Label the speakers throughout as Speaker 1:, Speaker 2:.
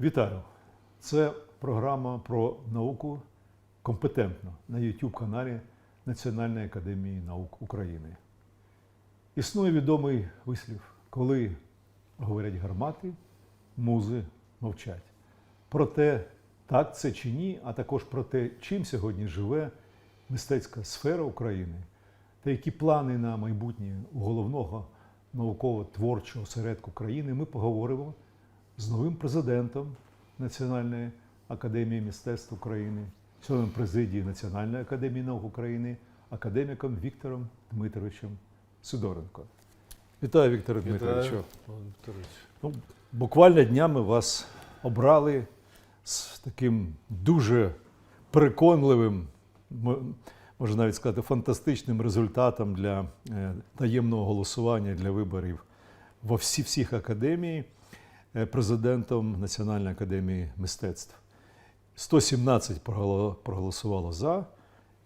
Speaker 1: Вітаю! Це програма про науку компетентно на YouTube каналі Національної академії наук України. Існує відомий вислів, коли говорять гармати, музи мовчать. Про те, так це чи ні, а також про те, чим сьогодні живе мистецька сфера України та які плани на майбутнє у головного науково-творчого осередку країни, ми поговоримо з новим президентом Національної академії мистецтв України, членом президії Національної академії наук України, академіком Віктором Дмитровичем Сидоренко. Вітаю, Вікторе Дмитровичу. Ну, буквально днями вас обрали з таким дуже переконливим, можна навіть сказати, фантастичним результатом для е, таємного голосування для виборів во всі всіх академії президентом Національної академії мистецтв. 117 проголосувало за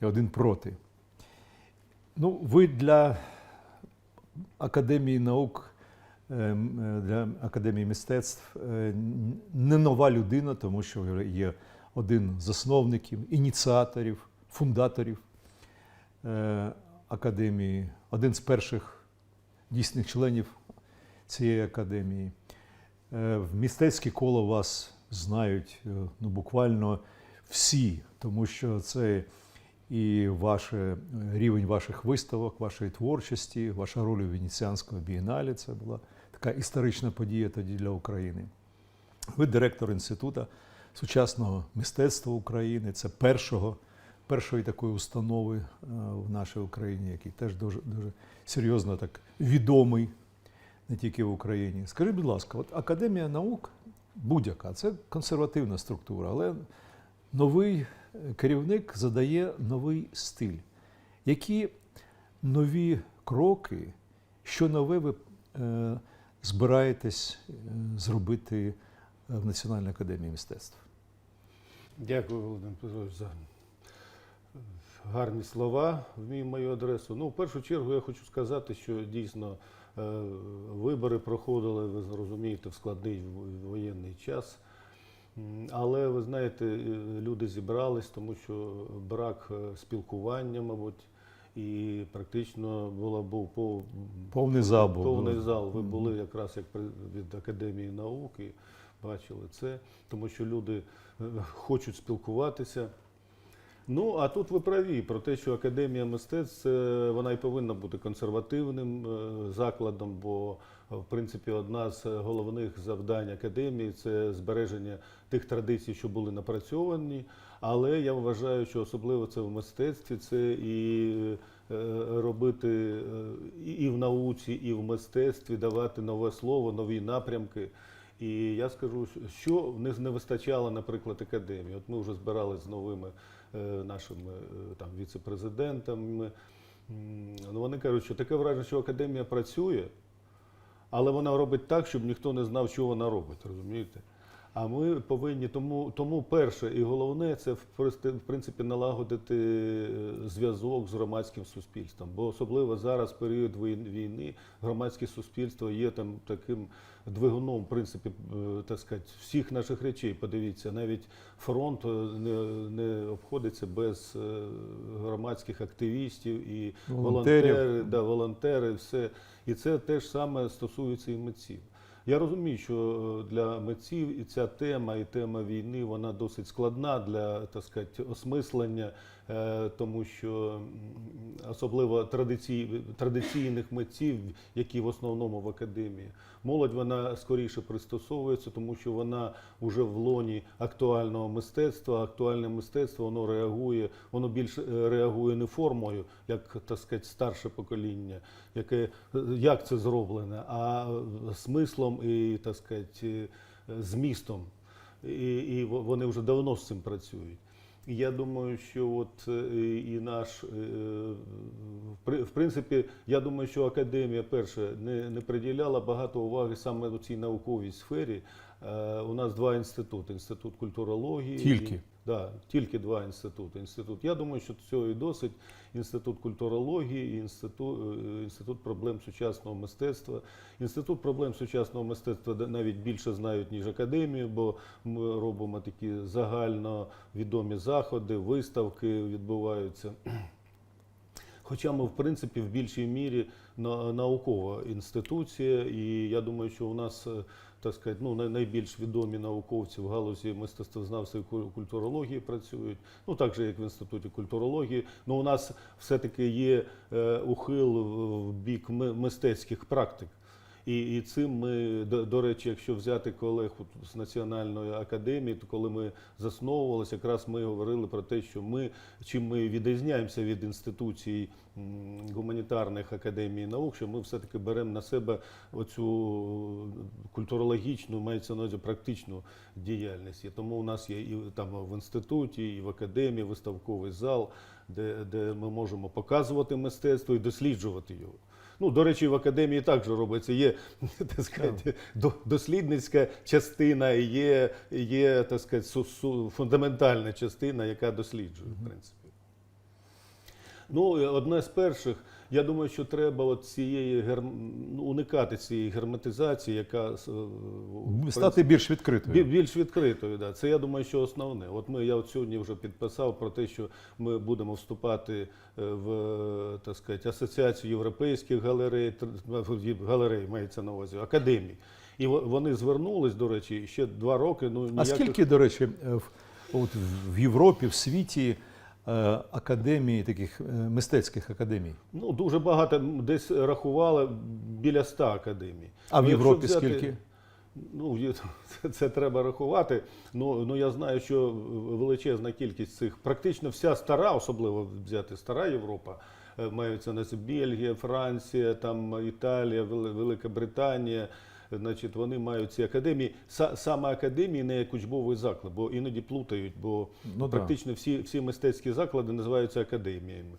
Speaker 1: і один проти. Ну, ви для Академії наук, ем, е, для Академії мистецтв е, не нова людина, тому що є один з засновників, ініціаторів, фундаторів е, академії, один з перших дійсних членів цієї академії. Е, В мистецьке коло вас знають е, ну, буквально всі, тому що це і ваше, е, рівень ваших виставок, вашої творчості, ваша роль у Венеціанському бієналі. Це була така історична подія тоді для України. Ви директор Інституту сучасного мистецтва України. Це першого, першої такої установи в нашій Україні, який теж дуже, дуже серйозно так відомий не тільки в Україні. Скажіть, будь ласка, от Академія наук будь-яка, це консервативна структура, але новий керівник задає новий стиль. Які нові кроки, що нове ви е, збираєтесь е, зробити е, в Національній академії мистецтв?
Speaker 2: Дякую, Володимир Петрович, за гарні слова в мою адресу. Ну, в першу чергу я хочу сказати, що дійсно вибори проходили, ви зрозумієте, в складний воєнний час. Але ви знаєте, е, люди зібрались, тому що брак е, спілкування, мабуть, і практично була був пов-
Speaker 1: Повний зал був.
Speaker 2: Повний зал. Ви були якраз як від Академії наук і бачили це, тому що люди е, хочуть спілкуватися. Ну, а тут ви праві про те, що Академія мистецтв вона і повинна бути консервативним е, закладом, бо е, в принципі одна з головних завдань академії це збереження тих традицій, що були напрацьовані. Але я вважаю, що особливо це в мистецтві, це і е, робити і в науці, і в мистецтві давати нове слово, нові напрямки. І я скажу, що в них не вистачало, наприклад, академії. От ми вже збиралися з новими е, нашими е, там віце-президентами. Ну, вони кажуть, що таке враження, що академія працює, але вона робить так, щоб ніхто не знав, що вона робить, розумієте? А ми повинні тому, тому перше і головне це в принципі налагодити е, зв'язок з громадським суспільством. Бо особливо зараз, в період війни, громадське суспільство є там таким двигуном, в принципі, е, так сказати, всіх наших речей. Подивіться, навіть фронт е, не, не обходиться без громадських активістів і
Speaker 1: Волонтерів.
Speaker 2: волонтери, да, волонтери, все. І це теж саме стосується і митців. Я розумію, що е, для митців і ця тема, і тема війни, вона досить складна для так сказати, осмислення, е, тому що особливо традицій, традиційних митців, які в основному в академії. Молодь вона скоріше пристосовується, тому що вона вже в лоні актуального мистецтва. Актуальне мистецтво воно реагує, воно більше реагує не формою, як так сказати, старше покоління, яке е, як це зроблено, а е, смислом і так сказати, е, змістом. І, і вони вже давно з цим працюють. Я думаю, що от е, і наш, е, в принципі, я думаю, що академія перше не, не приділяла багато уваги саме у цій науковій сфері. У нас два інститути: інститут культурології
Speaker 1: Тільки.
Speaker 2: Да, тільки два інститути. Інститут. Я думаю, що цього і досить. Інститут культурології, інститут, е, інститут проблем сучасного мистецтва. Інститут проблем сучасного мистецтва навіть більше знають, ніж академію, бо ми робимо такі загально відомі заходи, виставки відбуваються. Хоча ми, в принципі, в більшій мірі наукова інституція, і я думаю, що у нас, е, так сказати, ну, най- найбільш відомі науковці в галузі мистецтвознавства і культурології працюють, ну так же, як в інституті культурології. Ну, у нас все-таки є е, ухил в- бік мистецьких практик. І, і цим ми, до, до речі, якщо взяти колег з Національної академії, то коли ми засновувалися, якраз ми говорили про те, що ми чим ми відрізняємося від інституцій гуманітарних академій наук, що ми все-таки беремо на себе оцю культурологічну, мається на увазі практичну діяльність. І тому у нас є і там в інституті, і в академії виставковий зал, де, де ми можемо показувати мистецтво і досліджувати його. Ну, до речі, в академії також робиться. Є так сказати, дослідницька частина, є, є так сказати, фундаментальна частина, яка досліджує, в принципі. Ну, одне з перших, я думаю, що треба от цієї гер... уникати цієї герметизації, яка в
Speaker 1: Стати більш відкритою.
Speaker 2: Більш відкритою, да. Це я думаю, що основне. От ми я от сьогодні вже підписав про те, що ми будемо вступати е, в е, так сказати, асоціацію європейських галерей, галерей мається на увазі, академій. І во- вони звернулись, до речі, ще два роки. Ну
Speaker 1: А скільки, до речі, е, в, от в Європі, в світі е, академій, таких е, мистецьких академій?
Speaker 2: Ну, дуже багато десь рахували біля ста академій.
Speaker 1: А в
Speaker 2: Ну,
Speaker 1: Європі
Speaker 2: взяти-
Speaker 1: скільки?
Speaker 2: Ну, це, це треба рахувати. Ну, ну я знаю, що величезна кількість цих, практично вся стара, особливо взяти стара Європа, е, маються на увазі Бельгія, Франція, там Італія, Велика Британія. Значить, вони мають ці академії. Са- Саме академії не як учбовий заклад, бо іноді плутають, бо
Speaker 1: Ну, да.
Speaker 2: практично всі, всі мистецькі заклади називаються академіями.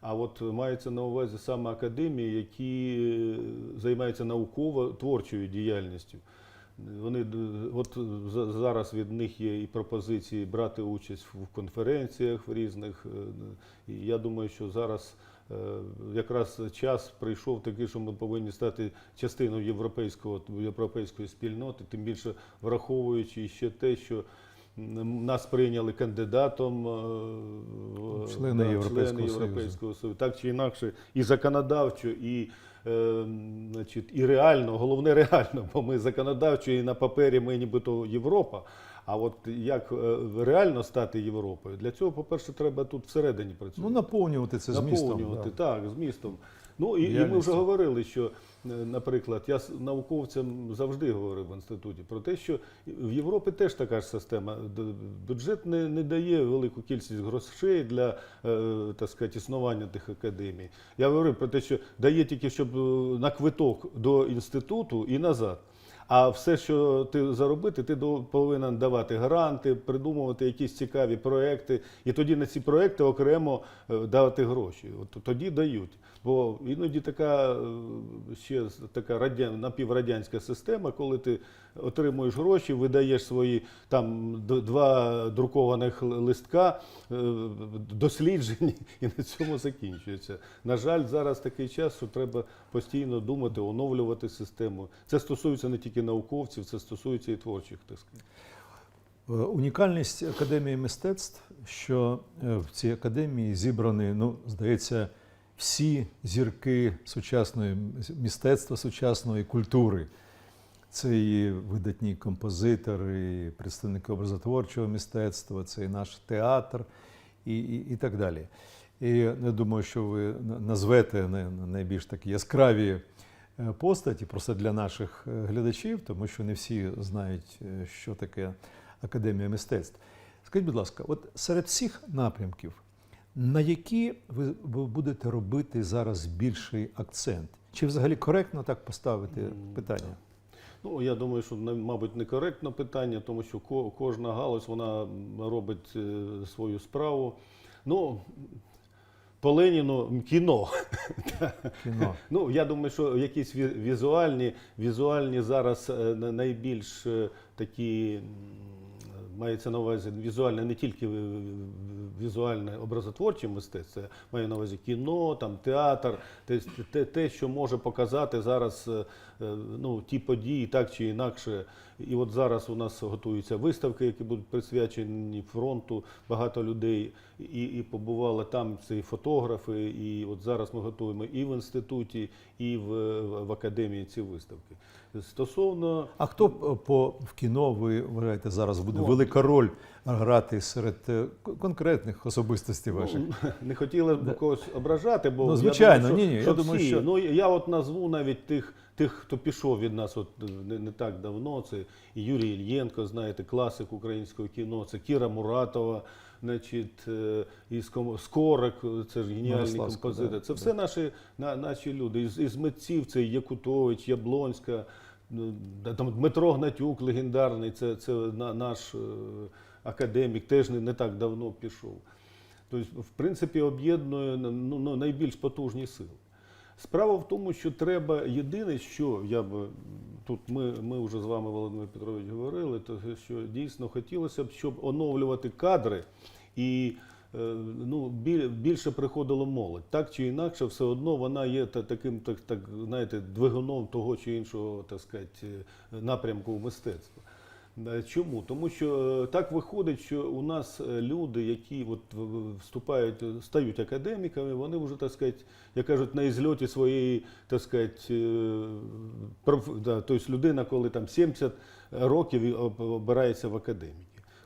Speaker 2: А от мається на увазі саме академії, які е, займаються науково-творчою діяльністю. Вони от зараз від них є і пропозиції брати участь в конференціях в різних. е, І я думаю, що зараз якраз час прийшов такий, що ми повинні стати частиною європейського європейської спільноти, тим більше враховуючи ще те, що нас прийняли кандидатом е,
Speaker 1: Члени
Speaker 2: да,
Speaker 1: Європейського
Speaker 2: члени Європейського Союзу. Так чи інакше, і законодавчо, і, е, значить, і реально, головне реально, бо ми законодавчо і на папері ми нібито Європа. А от як е, реально стати Європою? Для цього, по-перше, треба тут всередині працювати.
Speaker 1: Ну, наповнювати це змістом.
Speaker 2: Наповнювати,
Speaker 1: да.
Speaker 2: так, змістом. Ну і, і ми вже говорили, що, е, наприклад, я з науковцям завжди говорив в інституті про те, що в Європі теж така ж система. Бюджет не, не дає велику кількість грошей для е, так сказати, існування тих академій. Я говорив про те, що дає тільки щоб на квиток до інституту і назад. А все, що ти заробити, ти повинен давати гранти, придумувати якісь цікаві проекти, і тоді на ці проекти окремо е, давати гроші. От тоді дають. Бо іноді така е, ще така радян, напіврадянська система, коли ти отримуєш гроші, видаєш свої там два друкованих листка, е, досліджені, і на цьому закінчується. На жаль, зараз такий час, що треба постійно думати, оновлювати систему. Це стосується не тільки науковців, це стосується і творчих, так сказати.
Speaker 1: Е, Унікальність Академії мистецтв, що е, в цій академії зібрані, ну, здається, всі зірки сучасної мистецтва, сучасної культури. Це і видатні композитори, і представники образотворчого мистецтва, це і наш театр, і, і, і так далі. І я думаю, що ви назвете най- найбільш такі яскраві е, постаті просто для наших е, глядачів, тому що не всі знають, е, що таке Академія мистецтв. Скажіть, будь ласка, от серед всіх напрямків, на які ви будете робити зараз більший акцент? Чи взагалі коректно так поставити питання?
Speaker 2: Ну, я думаю, що мабуть некоректно питання, тому що кожна галузь вона робить е, свою справу. Ну, по Леніну кіно.
Speaker 1: Кіно.
Speaker 2: Ну, я думаю, що якісь візуальні, візуальні зараз е, найбільш е, такі мається на увазі візуальне, не тільки візуальне образотворче мистецтво, маю на увазі кіно, там, театр, те, те, що може показати зараз ну, ті події, так чи інакше. І от зараз у нас готуються виставки, які будуть присвячені фронту. Багато людей і, і побували там. Це і фотографи. І от зараз ми готуємо і в інституті, і в, в академії ці виставки. Стосовно
Speaker 1: А хто е, по в кіно ви вважаєте зараз буде
Speaker 2: Ну,
Speaker 1: велика роль грати серед е, конкретних особистостей ваших?
Speaker 2: Ну, не хотілося б когось ображати, бо
Speaker 1: Ну,
Speaker 2: я
Speaker 1: звичайно,
Speaker 2: думаю, що,
Speaker 1: ні-ні, я думаю,
Speaker 2: всі.
Speaker 1: що-
Speaker 2: Ну я от назву навіть тих, тих, хто пішов від нас, от не, не так давно. Це і Юрій Ільєнко, знаєте, класик українського кіно, це Кіра Муратова. Значить, е, і Скорик, це ж геніальний композитор.
Speaker 1: да,
Speaker 2: Це все наші, на, наші люди. Із, із митців це Якутович, Яблонська, ну, там Дмитро Гнатюк, легендарний, це, це на, наш е, академік, теж не, не так давно пішов. Тобто, в принципі, об'єднує ну, ну, найбільш потужні сили. Справа в тому, що треба єдине, що я б тут ми, ми вже з вами, Володимир Петрович, говорили, то що дійсно хотілося б, щоб оновлювати кадри і е, ну, біль- більше приходило молодь. Так чи інакше, все одно вона є та- таким, так, так, знаєте, двигуном того чи іншого, так сказати, е, напрямку мистецтва. Е, Чому? Тому що е, так виходить, що у нас е, люди, які от вступають, стають академіками, вони вже, так сказати, як кажуть, на ізльоті своєї, так сказати, проф- да, тобто людина, коли там 70 років обирається в академіки.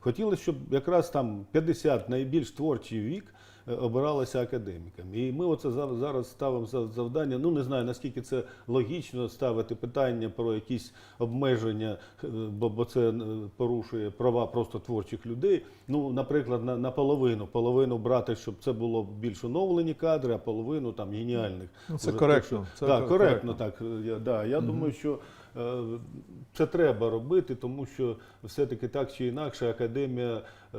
Speaker 2: Хотілося, щоб якраз там 50 найбільш творчий вік е, обиралися академіками. І ми оце зараз, зараз ставимо за завдання. Ну не знаю наскільки це логічно ставити питання про якісь обмеження, е, бо, це е, порушує права просто творчих людей. Ну, наприклад, на, на половину, половину брати, щоб це було більш оновлені кадри, а половину там геніальних.
Speaker 1: Ну, це
Speaker 2: Вже
Speaker 1: коректно,
Speaker 2: так, що-
Speaker 1: це
Speaker 2: да,
Speaker 1: кор-
Speaker 2: коректно, так. Я, да, я думаю, що це треба робити, тому що все-таки так чи інакше академія е,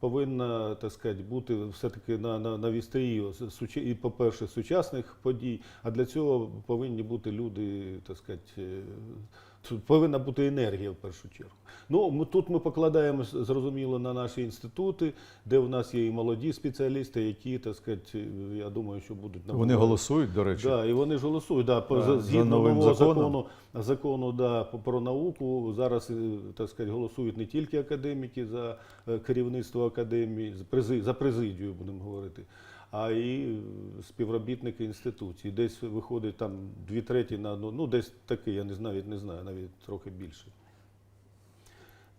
Speaker 2: повинна так сказати, бути все-таки на, на, на вістрі, і, по-перше, сучасних подій, а для цього повинні бути люди, так сказати, е, повинна бути енергія в першу чергу. Ну, ми, тут ми покладаємо зрозуміло на наші інститути, де в нас є і молоді спеціалісти, які, так сказати, я думаю, що будуть
Speaker 1: на
Speaker 2: Вони
Speaker 1: голосують, до речі.
Speaker 2: Да, і вони ж голосують. Да, по,
Speaker 1: Да,
Speaker 2: за- згідно
Speaker 1: новим
Speaker 2: нового закону, закону да, про науку, зараз е, так сказати, голосують не тільки академіки за е, керівництво академії, за президію, будемо говорити, а і е, співробітники інституції. Десь виходить там дві треті на одну, ну десь таке, я не знаю, навіть не знаю, навіть трохи більше.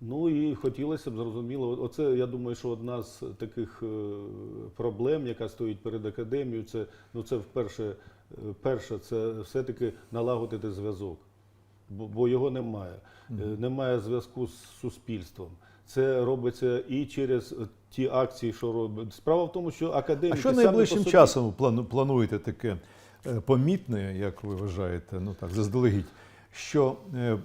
Speaker 2: Ну і хотілося б зрозуміло, оце я думаю, що одна з таких е, проблем, яка стоїть перед академією, це ну це вперше, е, перше, це все-таки налагодити зв'язок, бо, бо його немає. Е, Немає зв'язку з суспільством. Це робиться і через ті акції, що робить. Справа в тому, що
Speaker 1: А що найближчим
Speaker 2: собі-
Speaker 1: часом плану- плануєте таке е, помітне, як ви вважаєте, ну так, заздалегідь, що е,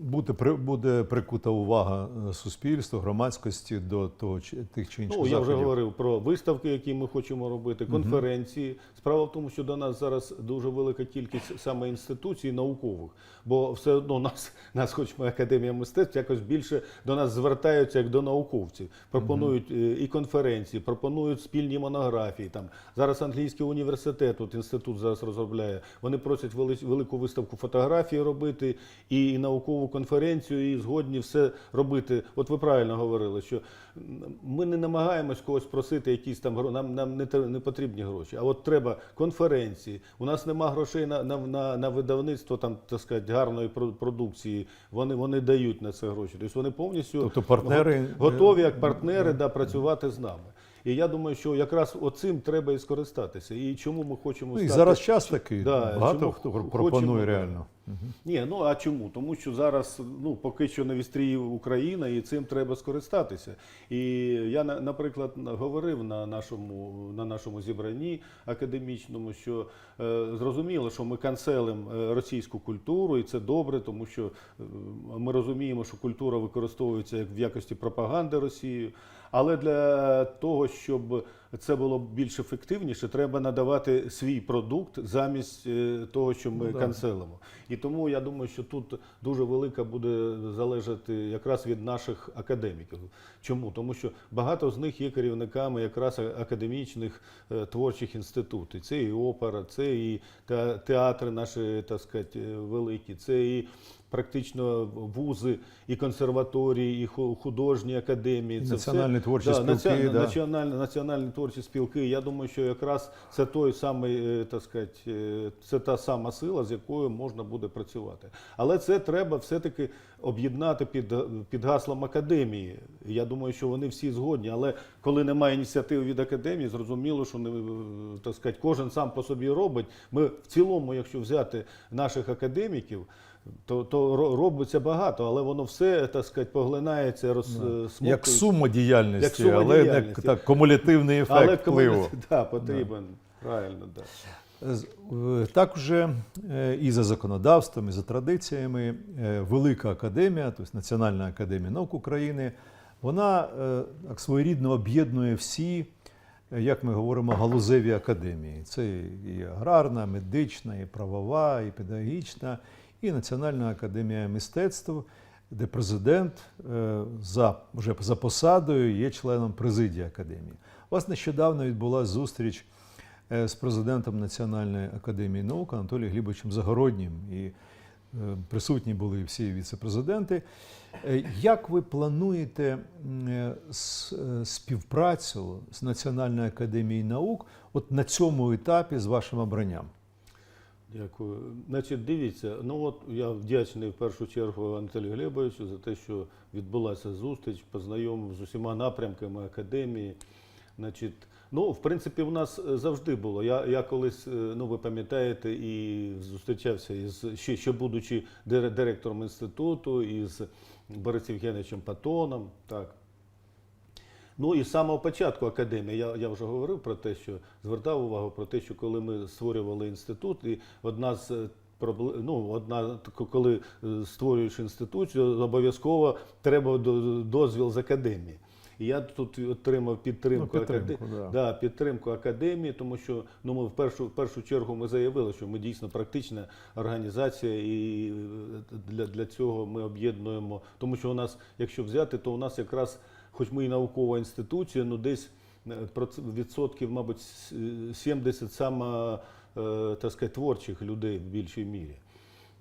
Speaker 1: буде, буде прикута увага е, суспільства, громадськості до того чи тих чи інших
Speaker 2: Ну, я вже говорив про виставки, які ми хочемо робити, конференції. Справа в тому, що до нас зараз дуже велика кількість саме інституцій наукових, бо все одно нас, нас хоч ми академія мистецтв, якось більше до нас звертаються як до науковців. Пропонують е, і конференції, пропонують спільні монографії. Там зараз англійський університет, от інститут зараз розробляє. Вони просять вели- велику виставку фотографії робити і, і наукову конференцію, і згодні все робити. От ви правильно говорили, що ми не намагаємось когось просити якісь там гро- нам, нам не, не потрібні гроші. А от треба конференції. У нас нема грошей на, на, на, на видавництво там, так сказати, гарної про- продукції. Вони, вони дають на це гроші. Тобто вони повністю
Speaker 1: Тобто партнери,
Speaker 2: готові як партнери да, працювати з нами. І я думаю, що якраз оцим треба і скористатися. І чому ми хочемо
Speaker 1: Ну, і
Speaker 2: стати...
Speaker 1: зараз час такий,
Speaker 2: Да,
Speaker 1: багато хто пропонує
Speaker 2: да.
Speaker 1: реально.
Speaker 2: Ні, ну а чому? Тому що зараз ну поки що на вістрі Україна, і цим треба скористатися. І я на- наприклад говорив на нашому на нашому зібранні академічному, що е, зрозуміло, що ми канцелимо е, російську культуру, і це добре, тому що е, ми розуміємо, що культура використовується як в якості пропаганди Росією. Але для того, щоб це було більш ефективніше, треба надавати свій продукт замість е, того, що ми
Speaker 1: Ну,
Speaker 2: канцелимо. І тому я думаю, що тут дуже велика буде залежати якраз від наших академіків. Чому? Тому що багато з них є керівниками якраз академічних е, творчих інститутів. Це і опера, це і театри наші, так сказати, е, великі, це і практично вузи, і консерваторії, і художні академії. Це
Speaker 1: національні
Speaker 2: все,
Speaker 1: творчі
Speaker 2: да,
Speaker 1: спілки,
Speaker 2: національні,
Speaker 1: да.
Speaker 2: національні, національні творчі спілки. Я думаю, що якраз це той самий, е, так сказати, е, це та сама сила, з якою можна буде працювати. Але це треба все-таки об'єднати під, під гаслом академії. Я думаю, що вони всі згодні. Але коли немає ініціативи від академії, зрозуміло, що не, е, так сказати, кожен сам по собі робить. Ми в цілому, якщо взяти наших академіків. То, то робиться багато, але воно все так сказати, поглинається, розсмоктується.
Speaker 1: Як сума діяльності,
Speaker 2: Як сума
Speaker 1: але
Speaker 2: діяльності.
Speaker 1: не так, кумулятивний ефект
Speaker 2: Але
Speaker 1: впливу.
Speaker 2: да, потрібен. Правильно, так. Да.
Speaker 1: Е, Так вже е, і за законодавством, і за традиціями е, Велика академія, тобто Національна академія наук України, вона е, так своєрідно об'єднує всі, е, як ми говоримо, галузеві академії. Це і аграрна, медична, і правова, і педагогічна, і Національна академія мистецтв, де президент е, за, вже за посадою є членом президії академії. У вас нещодавно відбулася зустріч е, з президентом Національної академії наук Анатолієм Глібовичем Загороднім. І е, присутні були всі віце-президенти. Як ви плануєте співпрацю з Національною академією наук от на цьому етапі з вашим обранням?
Speaker 2: Дякую. Значить, дивіться, ну от я вдячний в першу чергу Анатолію Глебовичу за те, що відбулася зустріч, познайомив з усіма напрямками академії. Значить, ну, в принципі, в нас е, завжди було. Я, я колись, е, ну ви пам'ятаєте, і зустрічався із ще, ще будучи дире- директором інституту із Борисом Євгеновичем Патоном. Так. Ну і з самого початку академії я, я вже говорив про те, що звертав увагу про те, що коли ми створювали інститут, і одна з е, проблем, ну, одна, коли е, створюєш інституцію, обов'язково треба дозвіл з академії. І я тут отримав підтримку,
Speaker 1: Ну, підтримку,
Speaker 2: акаде-
Speaker 1: да.
Speaker 2: да, підтримку академії, тому що ну, ми в першу, в першу чергу ми заявили, що ми дійсно практична організація, і е, для, для цього ми об'єднуємо. Тому що у нас, якщо взяти, то у нас якраз, хоч ми і наукова інституція, ну десь е, відсотків, мабуть, с- е, 70 саме так сказати, творчих людей в більшій мірі.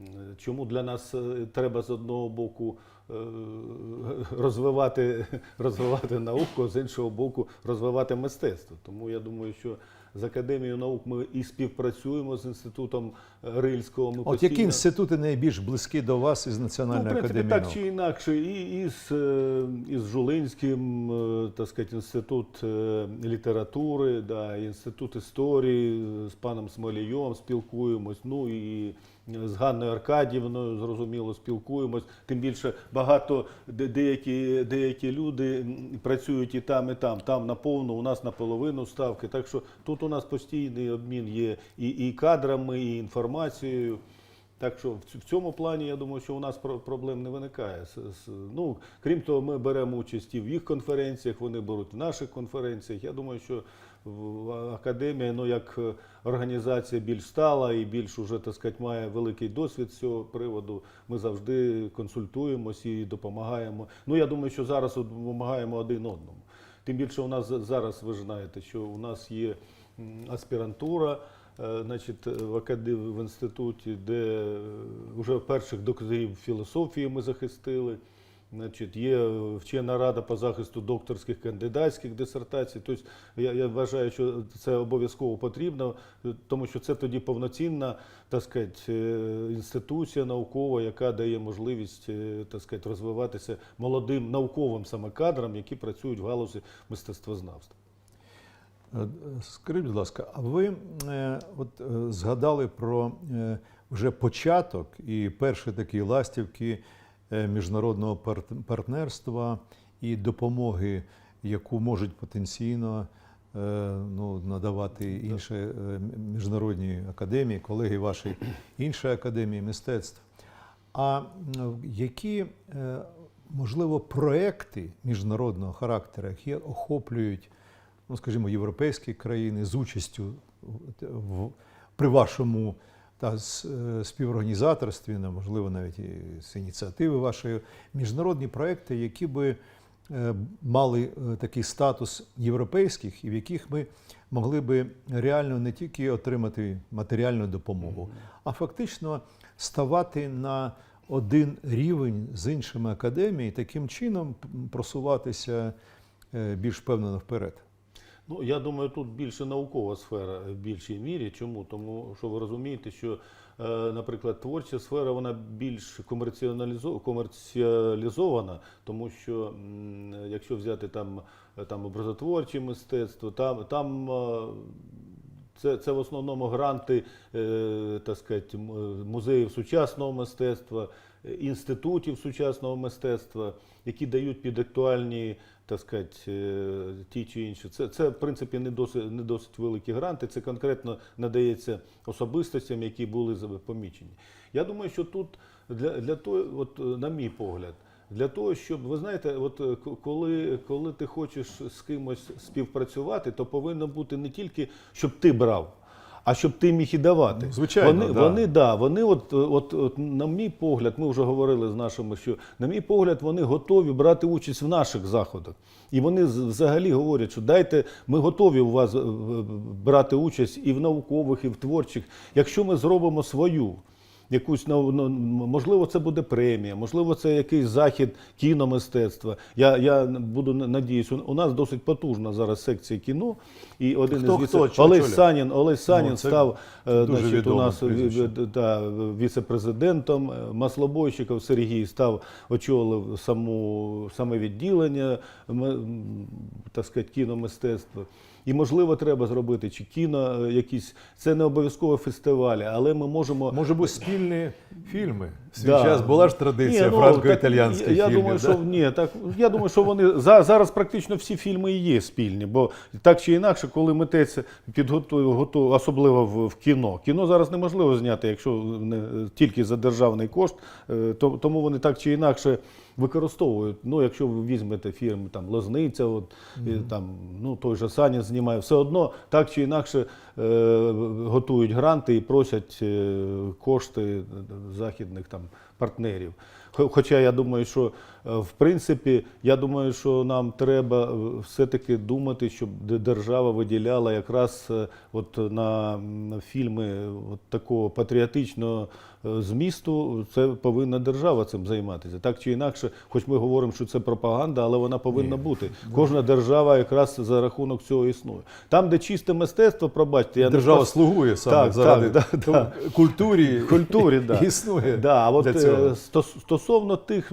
Speaker 2: Е, Чому для нас е, треба з одного боку розвивати, розвивати науку, з іншого боку, розвивати мистецтво. Тому я думаю, що з Академією наук ми і співпрацюємо з інститутом е, Рильського. Ми
Speaker 1: От які інститути найбільш близькі до вас із
Speaker 2: Ну, в
Speaker 1: Національної
Speaker 2: принципі,
Speaker 1: академії
Speaker 2: так чи інакше, і із, е, із Жулинським, е, так сказати, інститут е, літератури, да, інститут історії з паном Смолійом спілкуємось. Ну і з Ганною Аркадівною, зрозуміло, спілкуємось. Тим більше багато де- деякі, деякі люди працюють і там, і там. Там наповну, у нас наполовину ставки. Так що тут у нас постійний обмін є і, і кадрами, і інформацією. Так що в цьому плані я думаю, що у нас про- проблем не виникає. Ну, крім того, ми беремо участь і в їх конференціях, вони беруть в наших конференціях. Я думаю, що академія, ну як е, організація більш стала і більш уже так сказати, має великий досвід з цього приводу. Ми завжди консультуємося і допомагаємо. Ну я думаю, що зараз допомагаємо один одному. Тим більше у нас зараз, ви ж знаєте, що у нас є аспірантура. е, Значить, в академії в інституті, де е, вже перших докторів філософії ми захистили. Значить, є вчена рада по захисту докторських кандидатських дисертацій. Тобто я, я вважаю, що це обов'язково потрібно, е, тому що це тоді повноцінна так сказати, е, інституція наукова, яка дає можливість е, так сказати, розвиватися молодим науковим саме кадрам, які працюють в галузі мистецтвознавства.
Speaker 1: Е, Скажіть, будь ласка, а ви е, от, е, згадали про е, вже початок і перші такі ластівки е, міжнародного пар- партнерства і допомоги, яку можуть потенційно е, ну, надавати інші е, міжнародні академії, колеги вашої іншої академії мистецтв. А які, е, можливо, проекти міжнародного характеру, які охоплюють ну скажімо, європейські країни з участю в- при вашому та с- е, співорганізаторстві, можливо, навіть і з ініціативи вашої, міжнародні проекти, які би е, мали е, такий статус європейських, і в яких ми могли би реально не тільки отримати матеріальну допомогу, а фактично ставати на один рівень з іншими академіями таким чином просуватися більш впевнено вперед.
Speaker 2: Ну, я думаю, тут більше наукова сфера в більшій мірі. Чому? Тому що ви розумієте, що, е, наприклад, творча сфера вона більш комерціалізована, тому що якщо взяти там, там образотворче мистецтво, там, там е, це, це в основному гранти е, так сказати, музеїв сучасного мистецтва, інститутів сучасного мистецтва, які дають під актуальні так сказати, е, ті чи інші. Це, це в принципі не досить, не досить великі гранти. Це конкретно надається особистостям, які були помічені. Я думаю, що тут для, для того, от, е, на мій погляд, для того, щоб ви знаєте, от е, коли, коли ти хочеш з кимось співпрацювати, то повинно бути не тільки щоб ти брав, а щоб ти міг і давати.
Speaker 1: Звичайно,
Speaker 2: вони,
Speaker 1: да.
Speaker 2: вони, да, вони от, от, от, на мій погляд, ми вже говорили з нашими, що на мій погляд, вони готові брати участь в наших заходах. І вони взагалі говорять, що дайте, ми готові у вас е, брати участь і в наукових, і в творчих, якщо ми зробимо свою. Якусь ну, ну, можливо, це буде премія, можливо, це якийсь захід кіномистецтва. Я, я буду надіюсь, у- нас досить потужна зараз секція кіно. І один
Speaker 1: Хто-
Speaker 2: із віце...
Speaker 1: хто?
Speaker 2: Олесь Санін, Олесь Санін
Speaker 1: Ну, це
Speaker 2: став е,
Speaker 1: дуже
Speaker 2: значить, у нас та, віце-президентом. Е, Маслобойщиков Сергій став очолив саму саме відділення так сказати, кіномистецтва. І можливо, треба зробити чи кіно, е, якісь це не обов'язково фестивалі, але ми можемо
Speaker 1: Може бути спільні фільми. В свій
Speaker 2: Да.
Speaker 1: час була ж традиція
Speaker 2: ну,
Speaker 1: франко-італіянських
Speaker 2: так, я,
Speaker 1: фільмів.
Speaker 2: думаю,
Speaker 1: да?
Speaker 2: що ні, так я думаю, що вони за- зараз практично всі фільми і є спільні, бо так чи інакше, коли митець підготує готу, особливо в, в кіно. Кіно зараз неможливо зняти, якщо не тільки за державний кошт, е, то тому вони так чи інакше. Використовують, ну якщо ви візьмете фільм там Лозниця, от і, там ну той же Санін знімає, все одно так чи інакше е, готують гранти і просять е, кошти західних там партнерів. Хоча я думаю, що е, в принципі, я думаю, що нам треба е, все-таки думати, щоб держава виділяла якраз е, от на фільми от такого патріотичного е, змісту. Це повинна держава цим займатися. Так чи інакше, хоч ми говоримо, що це пропаганда, але вона повинна бути. Кожна держава якраз за рахунок цього існує. Там, де чисте мистецтво, пробачте, я
Speaker 1: Держава
Speaker 2: прос-
Speaker 1: слугує саме
Speaker 2: Так,
Speaker 1: заради
Speaker 2: так, да,
Speaker 1: того, культурі,
Speaker 2: культурі, да.
Speaker 1: існує.
Speaker 2: Да, а от
Speaker 1: для цього.
Speaker 2: е, стосовно тих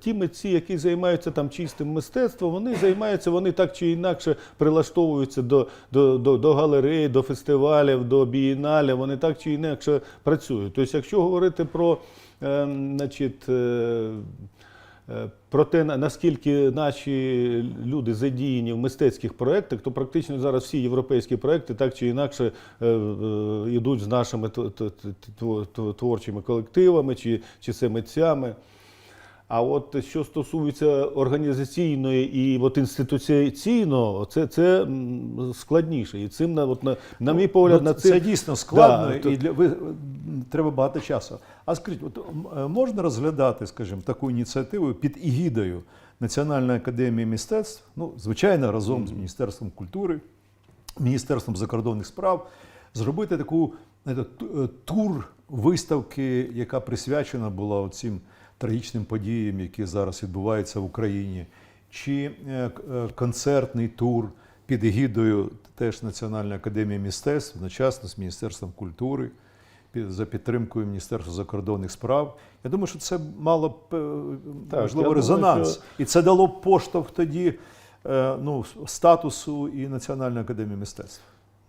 Speaker 2: ті митці, які займаються там чистим мистецтвом, вони займаються, вони так чи інакше прилаштовуються до, до, до, до галерей, до фестивалів, до бієналів, вони так чи інакше працюють. Тобто, якщо говорити про е, значить, е, Е, Про те, на- наскільки наші люди задіяні в мистецьких проєктах, то практично зараз всі європейські проєкти так чи інакше йдуть з нашими тв- тв- тв- тв- творчими колективами чи, чи це. А от що стосується організаційної і от інституційного, це, це складніше. І цим на, от, на, на мій погляд,
Speaker 1: Ну,
Speaker 2: на
Speaker 1: це дійсно складно
Speaker 2: Да,
Speaker 1: і для ви треба багато часу. А скажіть, от е, можна розглядати, скажімо, таку ініціативу під егідою Національної академії мистецтв, ну звичайно, разом з Міністерством культури, Міністерством закордонних справ, зробити таку знаєте, е, тур виставки, яка присвячена була цим трагічним подіям, які зараз відбуваються в Україні, чи е, е, концертний тур під егідою теж Національної академії мистецтв, одночасно з Міністерством культури, за підтримкою Міністерства закордонних справ. Я думаю, що це мало б е,
Speaker 2: Так,
Speaker 1: можливо
Speaker 2: думаю,
Speaker 1: резонанс.
Speaker 2: що-
Speaker 1: І це дало поштовх тоді ну, статусу і Національної академії мистецтв.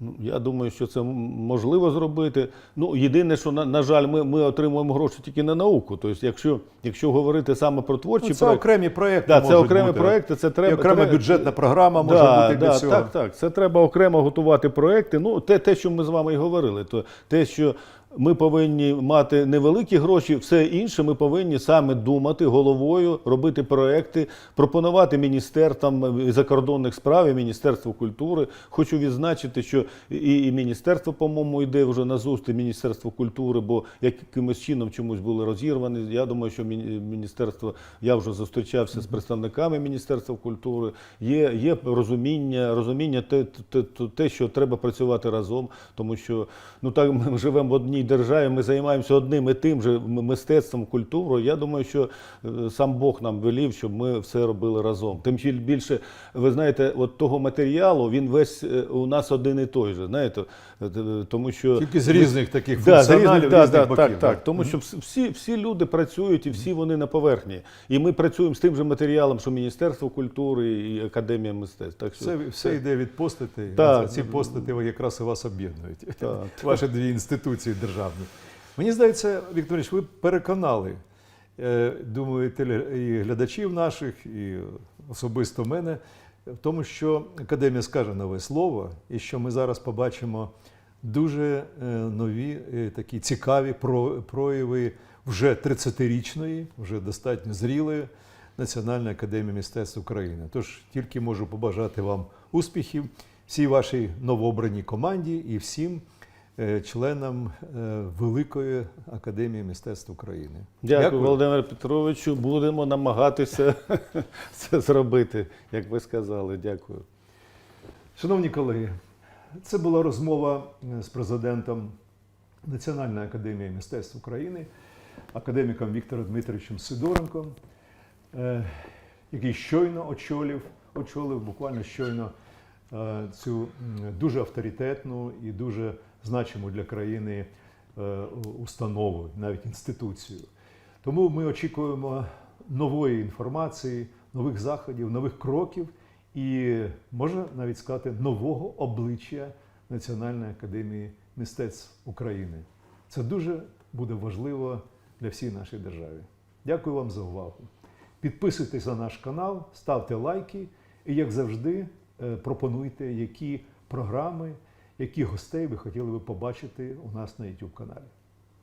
Speaker 2: Ну, я думаю, що це можливо зробити. Ну, єдине, що, на, на жаль, ми, ми отримуємо гроші тільки на науку. Тобто, якщо, якщо говорити саме про творчі
Speaker 1: Ну, це
Speaker 2: проекти,
Speaker 1: окремі проекти
Speaker 2: да, це окремі
Speaker 1: бути.
Speaker 2: проекти, це треба
Speaker 1: І окрема
Speaker 2: треба-
Speaker 1: бюджетна програма може
Speaker 2: Да,
Speaker 1: бути для
Speaker 2: да,
Speaker 1: цього.
Speaker 2: Так, так. Це треба окремо готувати проекти. Ну, те, те, що ми з вами і говорили, то те, що ми повинні мати невеликі гроші, все інше ми повинні саме думати головою, робити проекти, пропонувати міністерствам закордонних справ, і Міністерству культури. Хочу відзначити, що і, і міністерство, по-моєму, йде вже на зустріч Міністерству культури, бо якимось чином чомусь були розірвані. Я думаю, що міні- міністерство, я вже зустрічався з представниками Міністерства культури. Є, є розуміння, розуміння те, те, те, що треба працювати разом, тому що ну так ми живемо в одній державі, ми займаємося одним і тим же мистецтвом, культурою. Я думаю, що е, сам Бог нам велів, щоб ми все робили разом. Тим більше, ви знаєте, от того матеріалу він весь е, у нас один і той же. Знаєте, Е, тому що
Speaker 1: Тільки з різних таких
Speaker 2: Да,
Speaker 1: функціоналів,
Speaker 2: різних- да,
Speaker 1: різних
Speaker 2: да,
Speaker 1: боків.
Speaker 2: Так, так. Тому що всі, всі люди працюють і всі вони на поверхні. І ми працюємо з тим же матеріалом, що Міністерство культури і Академія мистецтв. Так що
Speaker 1: Все, все йде від постаті.
Speaker 2: Так.
Speaker 1: Ці постаті якраз і вас об'єднують. Ваші дві інституції державні. Мені здається, Віктор ви переконали, е, думаю, і глядачів наших, і особисто мене, в тому, що Академія скаже нове слово, і що ми зараз побачимо дуже е, нові, е, такі цікаві про- прояви вже 30-річної, вже достатньо зрілої Національної академії мистецтв України. Тож тільки можу побажати вам успіхів, всій вашій новообраній команді і всім е, членам е, Великої академії мистецтв України.
Speaker 2: Дякую, Володимир Петровичу. Будемо намагатися це зробити, як ви сказали. Дякую.
Speaker 1: Шановні колеги, це була розмова е, з президентом Національної академії мистецтв України, академіком Віктором Дмитровичем Сидоренком, який щойно очолив, очолив буквально щойно цю дуже авторитетну і дуже значиму для країни е, установу, навіть інституцію. Тому ми очікуємо нової інформації, нових заходів, нових кроків і можна навіть сказати нового обличчя Національної академії мистецтв України. Це дуже буде важливо для всієї нашої держави. Дякую вам за увагу. Підписуйтесь на наш канал, ставте лайки і, як завжди, е, пропонуйте, які програми, які гостей ви хотіли би побачити у нас на YouTube каналі.